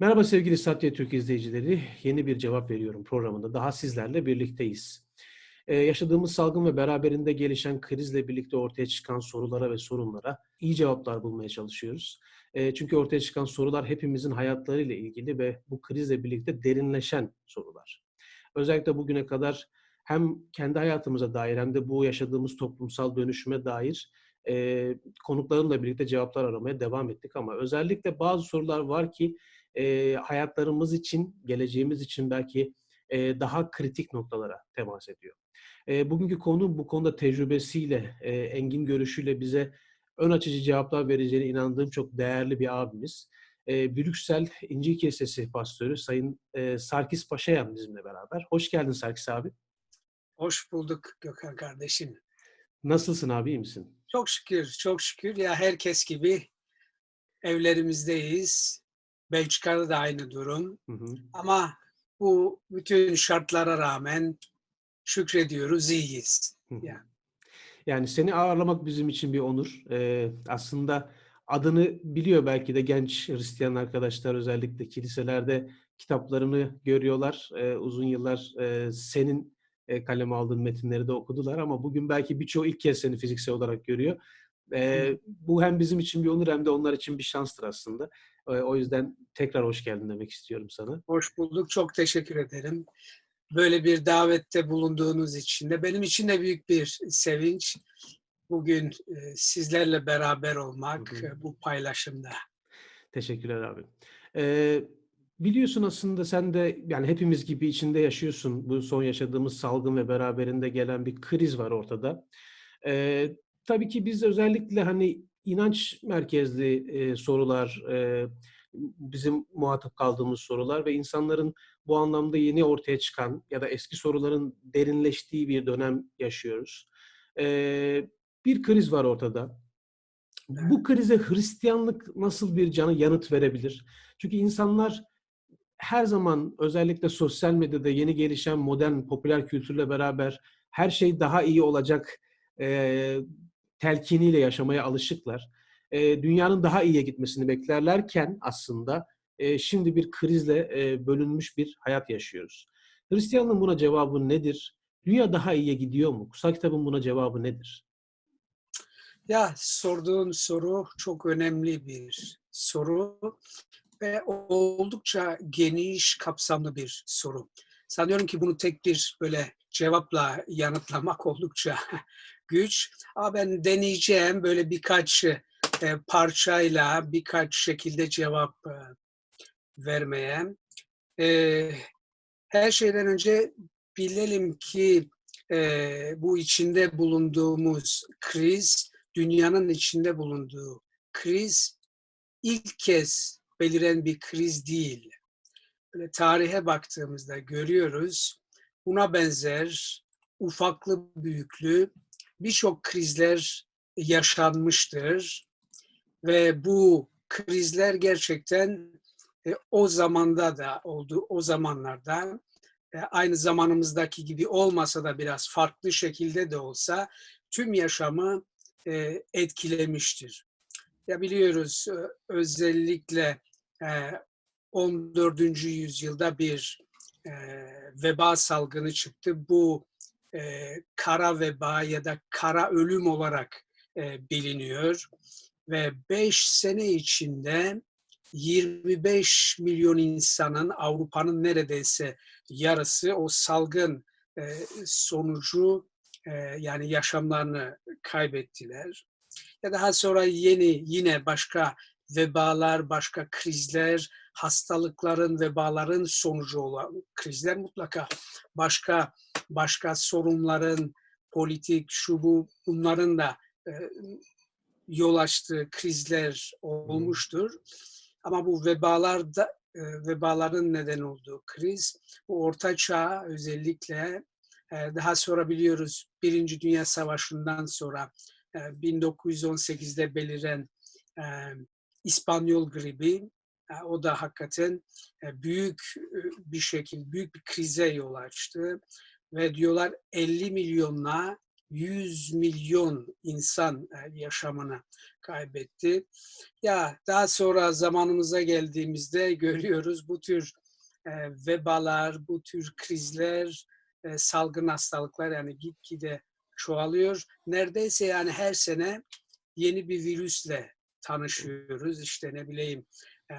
Merhaba sevgili Satya Türk izleyicileri. Yeni bir cevap veriyorum programında. Daha sizlerle birlikteyiz. Ee, yaşadığımız salgın ve beraberinde gelişen krizle birlikte ortaya çıkan sorulara ve sorunlara iyi cevaplar bulmaya çalışıyoruz. Ee, çünkü ortaya çıkan sorular hepimizin hayatlarıyla ilgili ve bu krizle birlikte derinleşen sorular. Özellikle bugüne kadar hem kendi hayatımıza dair hem de bu yaşadığımız toplumsal dönüşüme dair e, konuklarımla birlikte cevaplar aramaya devam ettik ama özellikle bazı sorular var ki e, hayatlarımız için, geleceğimiz için belki e, daha kritik noktalara temas ediyor. E, bugünkü konu bu konuda tecrübesiyle, e, engin görüşüyle bize ön açıcı cevaplar vereceğine inandığım çok değerli bir abimiz. E, Brüksel İnci Kilisesi Pastörü Sayın e, Sarkis Paşayan bizimle beraber. Hoş geldin Sarkis abi. Hoş bulduk Gökhan kardeşim. Nasılsın abi, iyi misin? Çok şükür, çok şükür. Ya herkes gibi evlerimizdeyiz. Belçika'da da aynı durum. Hı hı. Ama bu bütün şartlara rağmen şükrediyoruz, iyiyiz. Hı. Yani. Yani seni ağırlamak bizim için bir onur. Ee, aslında adını biliyor belki de genç Hristiyan arkadaşlar özellikle kiliselerde kitaplarını görüyorlar. Ee, uzun yıllar e, senin e, kaleme aldığın metinleri de okudular ama bugün belki birçoğu ilk kez seni fiziksel olarak görüyor. Ee, bu hem bizim için bir onur hem de onlar için bir şanstır aslında. Ee, o yüzden tekrar hoş geldin demek istiyorum sana. Hoş bulduk, çok teşekkür ederim. Böyle bir davette bulunduğunuz için de benim için de büyük bir sevinç. Bugün e, sizlerle beraber olmak Hı hı. e, bu paylaşımda. Teşekkürler abi. Ee, biliyorsun aslında sen de yani hepimiz gibi içinde yaşıyorsun. Bu son yaşadığımız salgın ve beraberinde gelen bir kriz var ortada. Ee, tabii ki biz özellikle hani inanç merkezli e, sorular, e, bizim muhatap kaldığımız sorular ve insanların bu anlamda yeni ortaya çıkan ya da eski soruların derinleştiği bir dönem yaşıyoruz. Ee, bir kriz var ortada. Bu krize Hristiyanlık nasıl bir canı yanıt verebilir? Çünkü insanlar her zaman özellikle sosyal medyada yeni gelişen modern popüler kültürle beraber her şey daha iyi olacak e, telkiniyle yaşamaya alışıklar. E, dünyanın daha iyiye gitmesini beklerlerken aslında e, şimdi bir krizle e, bölünmüş bir hayat yaşıyoruz. Hristiyanlığın buna cevabı nedir? Dünya daha iyiye gidiyor mu? Kutsal kitabın buna cevabı nedir? Ya sorduğun soru çok önemli bir soru ve oldukça geniş kapsamlı bir soru. Sanıyorum ki bunu tek bir böyle cevapla yanıtlamak oldukça güç. Ama ben deneyeceğim böyle birkaç e, parçayla birkaç şekilde cevap e, vermeye. E, her şeyden önce bilelim ki e, bu içinde bulunduğumuz kriz, dünyanın içinde bulunduğu kriz ilk kez beliren bir kriz değil. Tarihe baktığımızda görüyoruz buna benzer ufaklı büyüklü birçok krizler yaşanmıştır ve bu krizler gerçekten e, o zamanda da oldu, o zamanlarda e, aynı zamanımızdaki gibi olmasa da biraz farklı şekilde de olsa tüm yaşamı e, etkilemiştir. Ya biliyoruz e, özellikle e, 14. yüzyılda bir e, veba salgını çıktı. Bu e, kara veba ya da kara ölüm olarak e, biliniyor ve 5 sene içinde 25 milyon insanın Avrupa'nın neredeyse yarısı o salgın e, sonucu e, yani yaşamlarını kaybettiler. Ya daha sonra yeni yine başka vebalar, başka krizler, hastalıkların, vebaların sonucu olan krizler mutlaka başka başka sorunların, politik, şu bu bunların da e, yol açtığı krizler olmuştur. Ama bu vebalarda e, vebaların neden olduğu kriz, bu Orta Çağ özellikle e, daha sonra biliyoruz Birinci Dünya Savaşı'ndan sonra e, 1918'de beliren e, İspanyol gribi, o da hakikaten e, büyük e, bir şekilde büyük bir krize yol açtı ve diyorlar 50 milyonla 100 milyon insan e, yaşamını kaybetti. Ya daha sonra zamanımıza geldiğimizde görüyoruz bu tür vebalar, bu tür krizler, salgın hastalıklar yani gitgide çoğalıyor. Neredeyse yani her sene yeni bir virüsle tanışıyoruz. İşte ne bileyim e,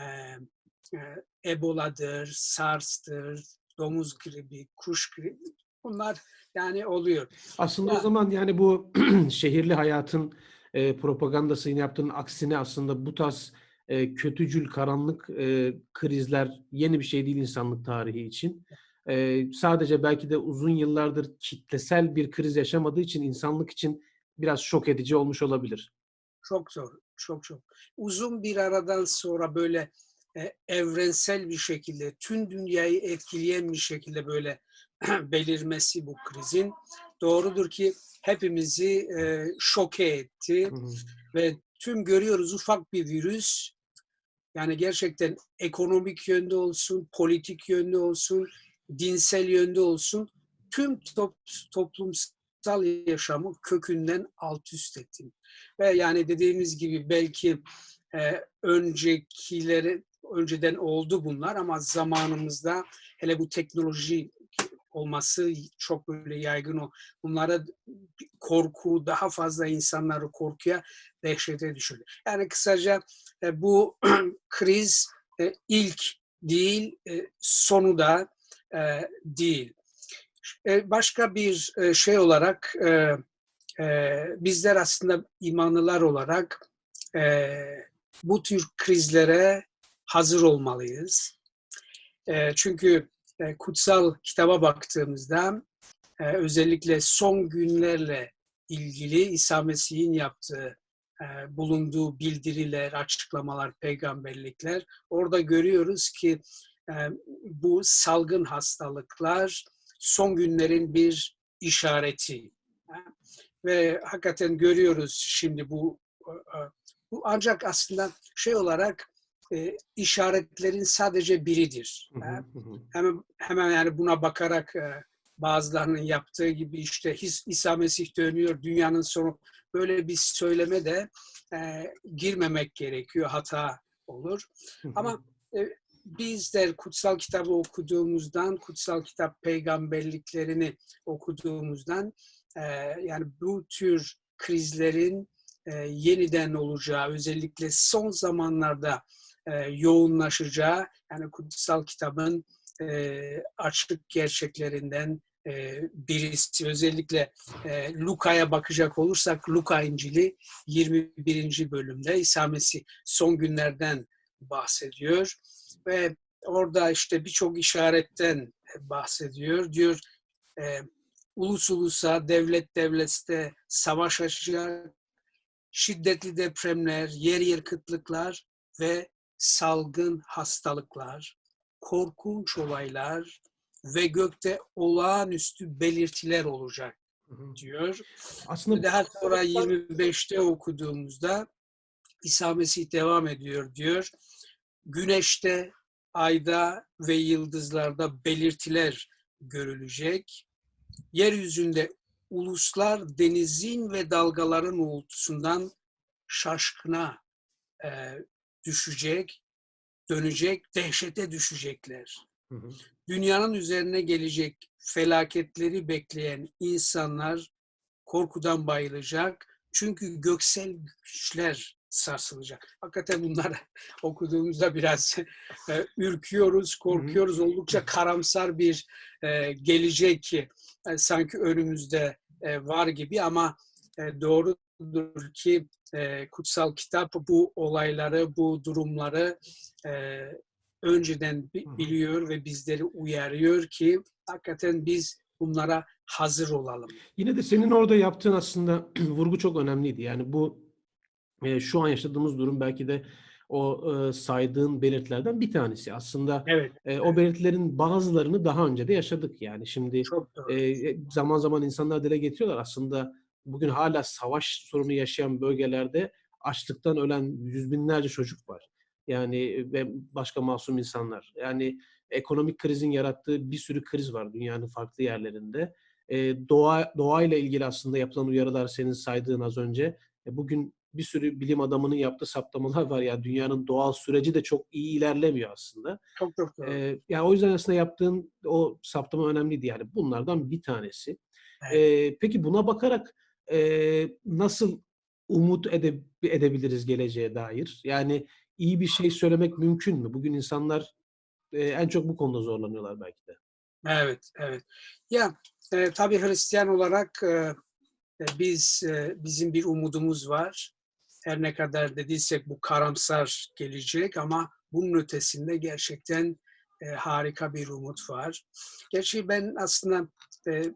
e, Ebola'dır, SARS'tır, domuz gribi, kuş gribi bunlar yani oluyor. Aslında o Ya- zaman yani bu şehirli hayatın e, propagandasını yaptığının aksine aslında bu tarz e, kötücül, karanlık e, krizler yeni bir şey değil insanlık tarihi için. E, sadece belki de uzun yıllardır kitlesel bir kriz yaşamadığı için insanlık için biraz şok edici olmuş olabilir. Çok zor, çok çok. Uzun bir aradan sonra böyle e, evrensel bir şekilde, tüm dünyayı etkileyen bir şekilde böyle belirmesi bu krizin doğrudur ki hepimizi e, şoke etti Hı hı. ve tüm görüyoruz ufak bir virüs yani gerçekten ekonomik yönde olsun, politik yönde olsun, dinsel yönde olsun tüm top, toplumsal yaşamı kökünden alt üst etti. Ve yani dediğimiz gibi belki e, öncekileri önceden oldu bunlar ama zamanımızda hele bu teknoloji olması çok böyle yaygın o. Bunlara korku daha fazla insanları korkuya dehşete düşürdü. Yani kısaca e, bu kriz e, ilk değil e, sonu da e, değil. E, başka bir e, şey olarak e, bizler aslında imanlılar olarak bu tür krizlere hazır olmalıyız. Çünkü kutsal kitaba baktığımızda özellikle son günlerle ilgili İsa Mesih'in yaptığı, bulunduğu bildiriler, açıklamalar, peygamberlikler orada görüyoruz ki bu salgın hastalıklar son günlerin bir işareti. E, Ve hakikaten görüyoruz şimdi bu e, bu ancak aslında şey olarak e, işaretlerin sadece biridir. E, hemen hemen yani buna bakarak e, bazılarının yaptığı gibi işte İsa Mesih dönüyor dünyanın sonu böyle bir söyleme de e, girmemek gerekiyor hata olur. Ama e, bizler kutsal kitabı okuduğumuzdan, kutsal kitap peygamberliklerini okuduğumuzdan e, yani bu tür krizlerin e, yeniden olacağı, özellikle son zamanlarda e, yoğunlaşacağı, yani kutsal kitabın e, açık gerçeklerinden e, birisi. Özellikle e, Luka'ya bakacak olursak, Luka İncil'i 21. bölümde İsa Mesih son günlerden bahsediyor ve orada işte birçok işaretten bahsediyor. Diyor e, ulus ulusa, devlet devlette savaş açacak, şiddetli depremler, yer yer kıtlıklar ve salgın hastalıklar, korkunç olaylar ve gökte olağanüstü belirtiler olacak diyor. Aslında Daha sonra 25'te okuduğumuzda İsa Mesih devam ediyor diyor. Güneşte, ayda ve yıldızlarda belirtiler görülecek. Yeryüzünde uluslar denizin ve dalgaların uğultusundan şaşkına e, düşecek, dönecek, dehşete düşecekler. Hı hı. Dünyanın üzerine gelecek felaketleri bekleyen insanlar korkudan bayılacak. Çünkü göksel güçler sarsılacak. Hakikaten bunları okuduğumuzda biraz e, ürküyoruz, korkuyoruz. Oldukça karamsar bir e, gelecek ki e, sanki önümüzde e, var gibi ama e, doğrudur ki e, kutsal kitap bu olayları, bu durumları e, önceden biliyor ve bizleri uyarıyor ki hakikaten biz bunlara hazır olalım. Yine de senin orada yaptığın aslında vurgu çok önemliydi. Yani bu e, şu an yaşadığımız durum belki de o e, saydığın belirtilerden bir tanesi. Aslında Evet, e, o belirtilerin bazılarını daha önce de yaşadık. Yani şimdi doğru. e, zaman zaman insanlar dile getiriyorlar. Aslında bugün hala savaş sorunu yaşayan bölgelerde açlıktan ölen yüz binlerce çocuk var. Yani ve başka masum insanlar. Yani ekonomik krizin yarattığı bir sürü kriz var dünyanın farklı yerlerinde. eee, doğa doğayla ilgili aslında yapılan uyarılar senin saydığın az önce. E, bugün bir sürü bilim adamının yaptığı saptamalar var. Ya dünyanın doğal süreci de çok iyi ilerlemiyor aslında. Çok çok doğru. Eee, ya o yüzden aslında yaptığın o saptama önemliydi yani. Bunlardan bir tanesi. Evet. Eee, peki buna bakarak, eee, nasıl umut ede edebiliriz geleceğe dair? Yani iyi bir şey söylemek mümkün mü? Bugün insanlar, eee, en çok bu konuda zorlanıyorlar belki de. Evet, evet. Ya, eee, tabii Hristiyan olarak, eee, biz, eee, bizim bir umudumuz var. Her ne kadar dediysek bu karamsar gelecek ama bunun ötesinde gerçekten, eee, harika bir umut var. Gerçi ben aslında, eee,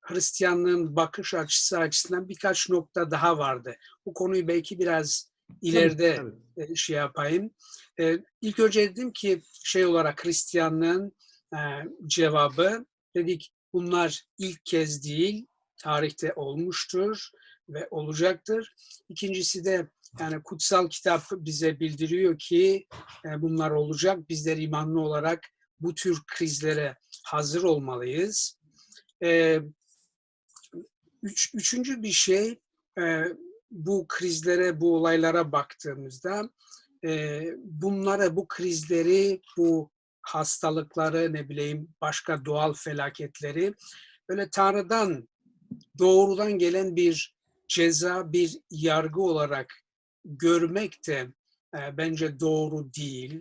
Hristiyanlığın bakış açısı açısından birkaç nokta daha vardı. Bu konuyu belki biraz Tabii, ileride, tabii. eee, şey yapayım. Eee, ilk önce dedim ki şey olarak Hristiyanlığın, eee, cevabı dedik bunlar ilk kez değil, tarihte olmuştur ve olacaktır. İkincisi de yani kutsal kitap bize bildiriyor ki eee, bunlar olacak. Bizler imanlı olarak bu tür krizlere hazır olmalıyız. Eee, üç, üçüncü bir şey eee, bu krizlere, bu olaylara baktığımızda bunlara, bu krizleri, bu hastalıkları, ne bileyim başka doğal felaketleri böyle Tanrı'dan doğrudan gelen bir ceza, bir yargı olarak görmek de e, bence doğru değil.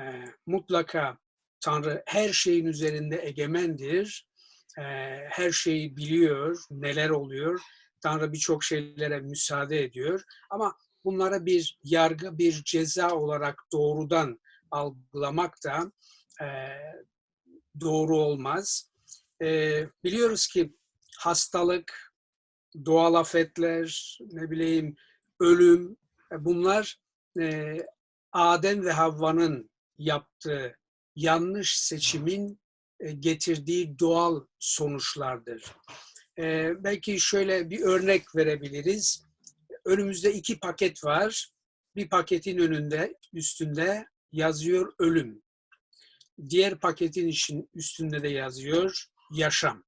E, mutlaka Tanrı her şeyin üzerinde egemendir. E, her şeyi biliyor, neler oluyor. Tanrı birçok şeylere müsaade ediyor. Ama bunlara bir yargı, bir ceza olarak doğrudan algılamak da e, doğru olmaz. E, biliyoruz ki hastalık, doğal afetler, ne bileyim ölüm, e, bunlar e, Adem ve Havva'nın yaptığı yanlış seçimin e, getirdiği doğal sonuçlardır. E, belki şöyle bir örnek verebiliriz. Önümüzde iki paket var. Bir paketin önünde, üstünde yazıyor ölüm. Diğer paketin için üstünde de yazıyor yaşam.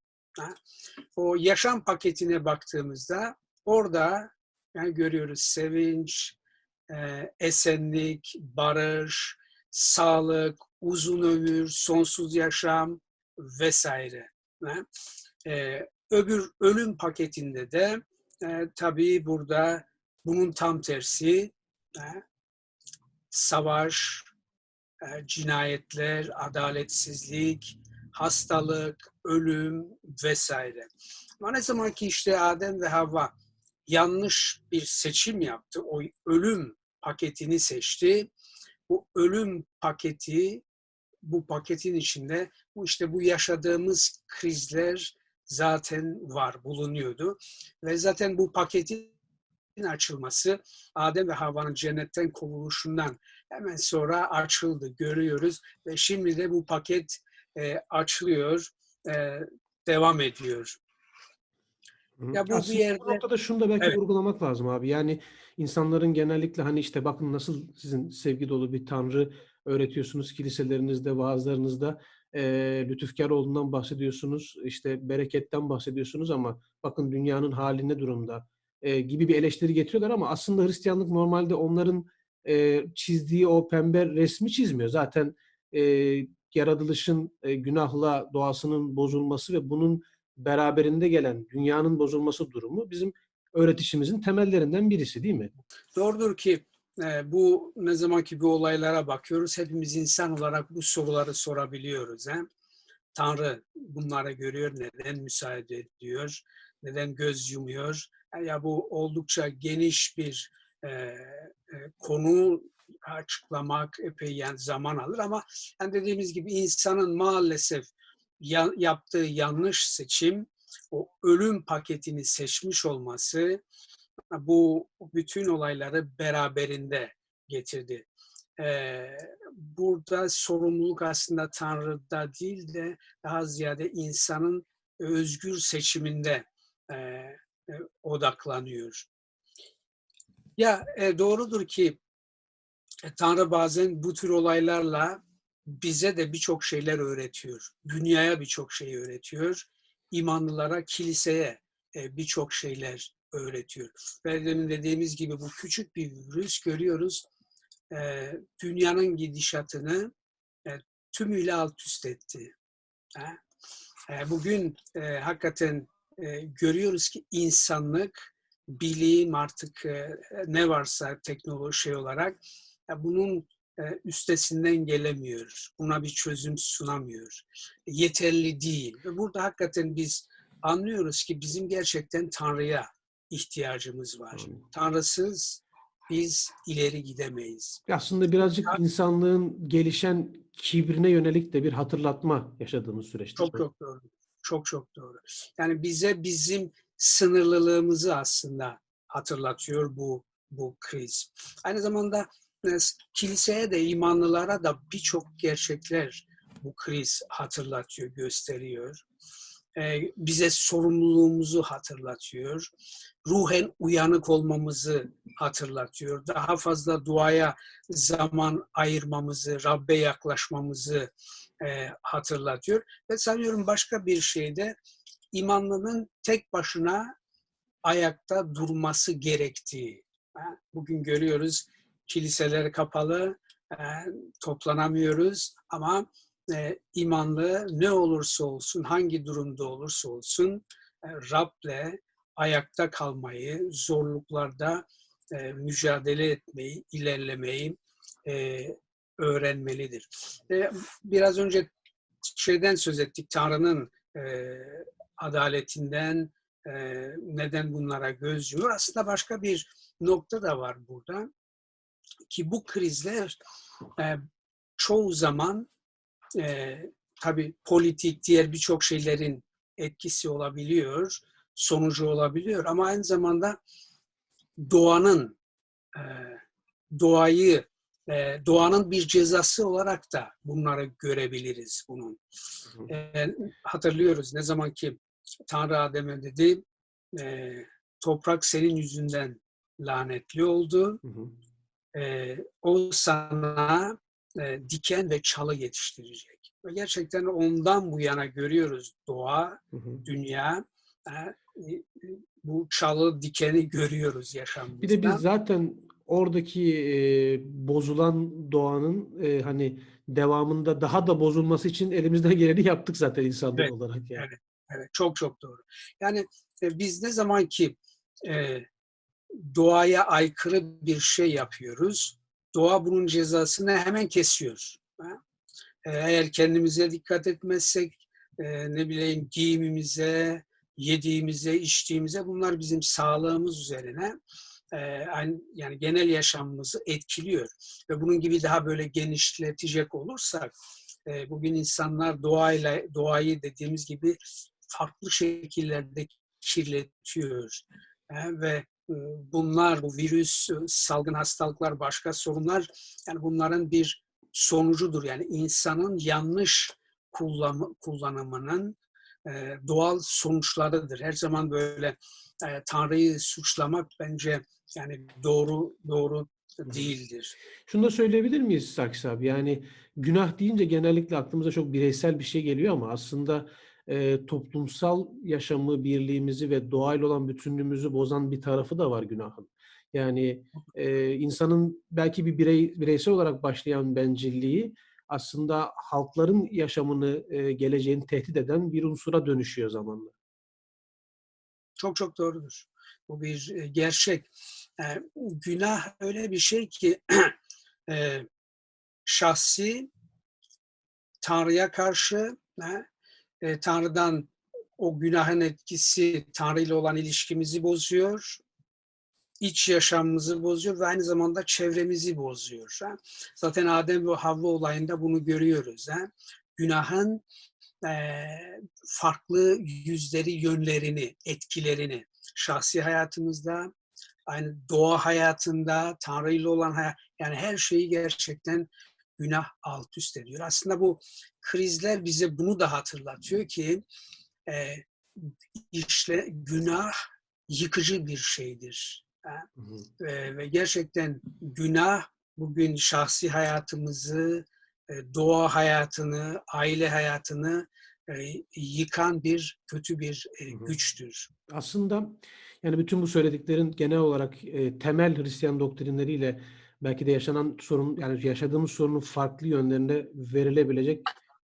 O yaşam paketine baktığımızda orada yani görüyoruz sevinç, e, esenlik, barış, sağlık, uzun ömür, sonsuz yaşam vesaire. E, öbür ölüm paketinde de e, tabii burada bunun tam tersi savaş, cinayetler, adaletsizlik, hastalık, ölüm vesaire. Ama ne zaman ki işte Adem ve Havva yanlış bir seçim yaptı, o ölüm paketini seçti. Bu ölüm paketi, bu paketin içinde bu işte bu yaşadığımız krizler zaten var, bulunuyordu. Ve zaten bu paketin açılması Adem ve Havva'nın cennetten kovuluşundan hemen sonra açıldı, görüyoruz. Ve şimdi de bu paket e, açılıyor, e, devam ediyor. Ya bu bir Aslında yerde... bu noktada şunu da belki Evet. vurgulamak lazım abi. Yani insanların genellikle hani işte bakın nasıl sizin sevgi dolu bir Tanrı öğretiyorsunuz kiliselerinizde, vaazlarınızda eee lütufkar olduğundan bahsediyorsunuz, işte bereketten bahsediyorsunuz ama bakın dünyanın hali ne durumda eee, gibi bir eleştiri getiriyorlar ama aslında Hristiyanlık normalde onların eee, çizdiği o pembe resmi çizmiyor. Zaten eee, yaratılışın eee, günahla doğasının bozulması ve bunun beraberinde gelen dünyanın bozulması durumu bizim öğretişimizin temellerinden birisi değil mi? Doğrudur ki e, bu ne zaman ki olaylara bakıyoruz hepimiz insan olarak bu soruları sorabiliyoruz. He? Tanrı bunları görüyor, neden müsaade ediyor, neden göz yumuyor? Ya bu oldukça geniş bir e, e, konu açıklamak epey yani zaman alır ama yani dediğimiz gibi insanın maalesef ya- yaptığı yanlış seçim, o ölüm paketini seçmiş olması bu bütün olayları beraberinde getirdi. Ee, burada sorumluluk aslında Tanrı'da değil de daha ziyade insanın özgür seçiminde e, e, odaklanıyor. Ya e, doğrudur ki e, Tanrı bazen bu tür olaylarla bize de birçok şeyler öğretiyor. Dünyaya birçok şey öğretiyor. imanlılara, kiliseye e, birçok şeyler öğretiyor. Ve dediğimiz gibi bu küçük bir virüs görüyoruz. E, dünyanın gidişatını e, tümüyle alt üst etti. E, bugün e, hakikaten e, görüyoruz ki insanlık, bilim artık e, ne varsa teknoloji şey olarak bunun e, üstesinden gelemiyor. Buna bir çözüm sunamıyor. Yeterli değil. Ve burada hakikaten biz anlıyoruz ki bizim gerçekten Tanrı'ya ihtiyacımız var. Tanrısız biz ileri gidemeyiz. Aslında birazcık insanlığın gelişen kibrine yönelik de bir hatırlatma yaşadığımız süreçte. Çok çok doğru. Çok çok doğru. Yani bize bizim sınırlılığımızı aslında hatırlatıyor bu bu kriz. Aynı zamanda e, kiliseye de imanlılara da birçok gerçekler bu kriz hatırlatıyor, gösteriyor. E, bize sorumluluğumuzu hatırlatıyor. Ruhen uyanık olmamızı hatırlatıyor. Daha fazla duaya zaman ayırmamızı, Rabbe yaklaşmamızı e, hatırlatıyor. Ve sanıyorum başka bir şeyde imanlının tek başına ayakta durması gerektiği. Bugün görüyoruz kiliseler kapalı, e, toplanamıyoruz ama e, imanlı ne olursa olsun, hangi durumda olursa olsun e, Rab'le ayakta kalmayı, zorluklarda mücadele etmeyi, ilerlemeyi öğrenmelidir. Biraz önce şeyden söz ettik, Tanrı'nın adaletinden, e, neden bunlara göz yumuyor. Aslında başka bir nokta da var burada. Ki bu krizler e, çoğu zaman e, tabii politik, diğer birçok şeylerin etkisi olabiliyor, sonucu olabiliyor. Ama aynı zamanda doğanın, e, doğayı, e, doğanın bir cezası olarak da bunları görebiliriz bunun. E, hatırlıyoruz ne zaman ki Tanrı Adem'e dedi, e, toprak senin yüzünden lanetli oldu. Hı hı. E, o sana e, diken ve çalı yetiştirecek. Ve gerçekten ondan bu yana görüyoruz doğa, Hı hı. dünya, e, e, bu çalı dikeni görüyoruz yaşamımızda. Bir de biz zaten oradaki e, bozulan doğanın e, hani devamında daha da bozulması için elimizden geleni yaptık zaten insanlar Evet, olarak yani. evet. Evet, çok çok doğru. Yani e, biz ne zaman ki e, doğaya aykırı bir şey yapıyoruz, doğa bunun cezasını hemen kesiyor. E, eğer kendimize dikkat etmezsek, e, ne bileyim giyimimize, yediğimize, içtiğimize bunlar bizim sağlığımız üzerine e, yani genel yaşamımızı etkiliyor. Ve bunun gibi daha böyle genişletecek olursak, e, bugün insanlar doğayla doğayı dediğimiz gibi farklı şekillerde kirletiyor. Ve e, bunlar, bu virüs, e, salgın hastalıklar, başka sorunlar, yani bunların bir sonucudur. Yani insanın yanlış kullanımı, kullanımının e, doğal sonuçlarıdır. Her zaman böyle e, Tanrı'yı suçlamak bence yani doğru doğru değildir. Şunu da söyleyebilir miyiz Sakis abi? Yani günah deyince genellikle aklımıza çok bireysel bir şey geliyor ama aslında e, toplumsal yaşamı, birliğimizi ve doğayla olan bütünlüğümüzü bozan bir tarafı da var günahın. Yani e, insanın belki bir birey, bireysel olarak başlayan bencilliği aslında halkların yaşamını, e, geleceğini tehdit eden bir unsura dönüşüyor zamanla. Çok çok doğrudur. Bu bir e, gerçek. E, günah öyle bir şey ki e, şahsi Tanrı'ya karşı e, e, Tanrı'dan o günahın etkisi Tanrı ile olan ilişkimizi bozuyor. iç yaşamımızı bozuyor ve aynı zamanda çevremizi bozuyor. ha. Zaten Adem ve Havva olayında bunu görüyoruz. ha. Günahın e, farklı yüzleri, yönlerini, etkilerini şahsi hayatımızda, aynı doğa hayatında, Tanrı ile olan hayat, yani her şeyi gerçekten günah alt üst ediyor. Aslında bu krizler bize bunu da hatırlatıyor ki e, işte günah yıkıcı bir şeydir. Hı hı. Ve, ve gerçekten günah bugün şahsi hayatımızı, e, doğa hayatını, aile hayatını e, yıkan bir kötü bir e, güçtür. Aslında yani bütün bu söylediklerin genel olarak e, temel Hristiyan doktrinleriyle belki de yaşanan sorun yani yaşadığımız sorunun farklı yönlerine verilebilecek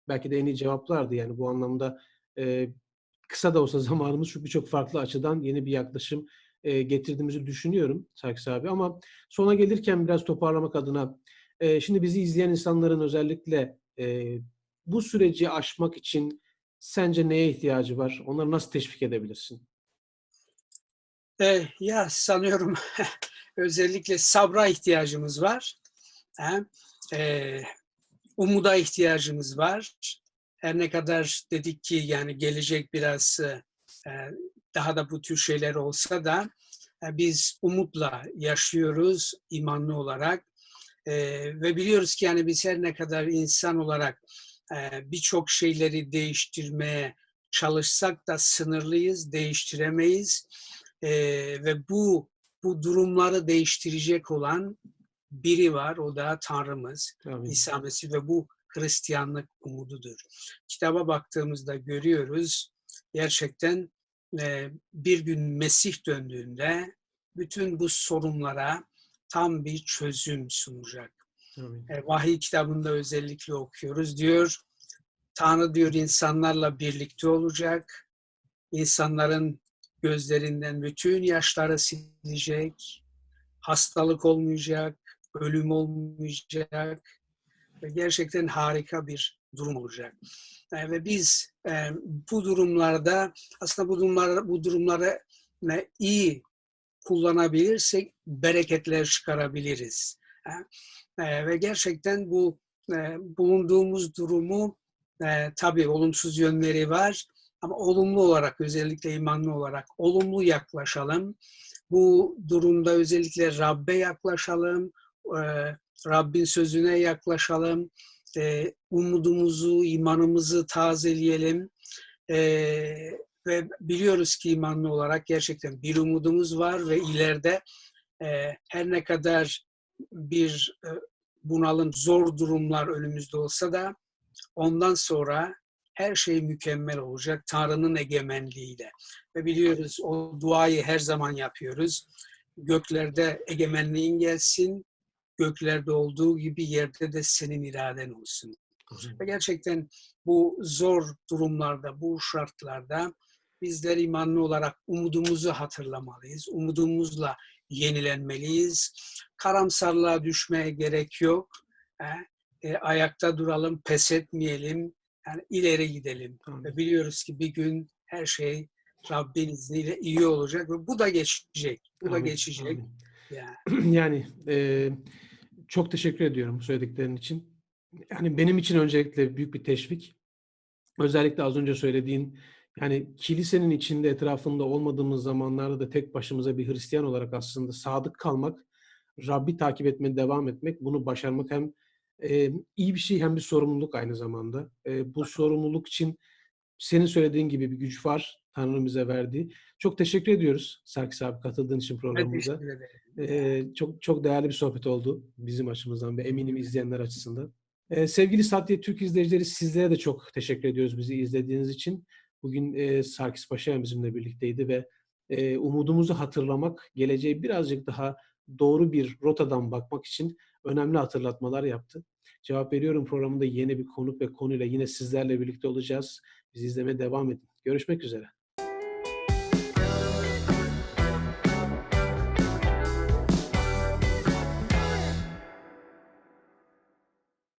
belki de en iyi cevaplardı. Yani bu anlamda e, kısa da olsa zamanımız şu birçok farklı açıdan yeni bir yaklaşım e, getirdiğimizi düşünüyorum Sarkis abi. Ama sona gelirken biraz toparlamak adına e, şimdi bizi izleyen insanların özellikle e, bu süreci aşmak için sence neye ihtiyacı var? Onları nasıl teşvik edebilirsin? E, ya sanıyorum özellikle sabra ihtiyacımız var. E, umuda ihtiyacımız var. Her ne kadar dedik ki yani gelecek biraz e, daha da bu tür şeyler olsa da e, biz umutla yaşıyoruz imanlı olarak. E, ve biliyoruz ki yani biz her ne kadar insan olarak e, birçok şeyleri değiştirmeye çalışsak da sınırlıyız, değiştiremeyiz. E, ve bu bu durumları değiştirecek olan biri var, o da Tanrımız, Amin. İsa Mesih ve bu Hristiyanlık umududur. Kitaba baktığımızda görüyoruz gerçekten e, bir gün Mesih döndüğünde bütün bu sorunlara tam bir çözüm sunacak. Amin. E, Vahiy kitabında özellikle okuyoruz. Diyor, Tanrı diyor insanlarla birlikte olacak. İnsanların gözlerinden bütün yaşları silecek. Hastalık olmayacak, ölüm olmayacak. Ve gerçekten harika bir durum olacak. E, ve biz e, bu durumlarda aslında bu durumları bu durumları e, iyi kullanabilirsek bereketler çıkarabiliriz. E, ve gerçekten bu e, bulunduğumuz durumu e, tabii olumsuz yönleri var ama olumlu olarak özellikle imanlı olarak olumlu yaklaşalım. Bu durumda özellikle Rabbe yaklaşalım, e, Rabbin sözüne yaklaşalım, e, umudumuzu, imanımızı tazeleyelim. E, ve biliyoruz ki imanlı olarak gerçekten bir umudumuz var ve ileride her ne kadar bir bunalım, zor durumlar önümüzde olsa da ondan sonra her şey mükemmel olacak Tanrı'nın egemenliğiyle. Ve biliyoruz o duayı her zaman yapıyoruz. Göklerde egemenliğin gelsin, göklerde olduğu gibi yerde de senin iraden olsun. Ve gerçekten bu zor durumlarda, bu şartlarda bizler imanlı olarak umudumuzu hatırlamalıyız. Umudumuzla yenilenmeliyiz. Karamsarlığa düşmeye gerek yok. E, ayakta duralım, pes etmeyelim. Yani ileri gidelim. Amin. Ve biliyoruz ki bir gün her şey Rabbin izniyle iyi olacak ve bu da geçecek. Bu da Amin, geçecek. amin. Yani. Yani e, çok teşekkür ediyorum söylediklerin için. Yani benim için öncelikle büyük bir teşvik. Özellikle az önce söylediğin yani kilisenin içinde etrafında olmadığımız zamanlarda da tek başımıza bir Hristiyan olarak aslında sadık kalmak, Rabbi takip etmeye devam etmek, bunu başarmak hem e, iyi bir şey hem bir sorumluluk aynı zamanda. E, bu sorumluluk için senin söylediğin gibi bir güç var Tanrı'nın bize verdiği. Çok teşekkür ediyoruz Sarkis abi katıldığın için programımıza. Ee, çok çok değerli bir sohbet oldu bizim açımızdan ve eminim izleyenler açısından. Ee, sevgili Satya Türk izleyicileri sizlere de çok teşekkür ediyoruz bizi izlediğiniz için. Bugün e, Sarkis Paşa bizimle birlikteydi ve e, umudumuzu hatırlamak, geleceğe birazcık daha doğru bir rotadan bakmak için önemli hatırlatmalar yaptı. Cevap veriyorum programında yeni bir konuk ve konuyla yine sizlerle birlikte olacağız. Bizi izlemeye devam edin. Görüşmek üzere.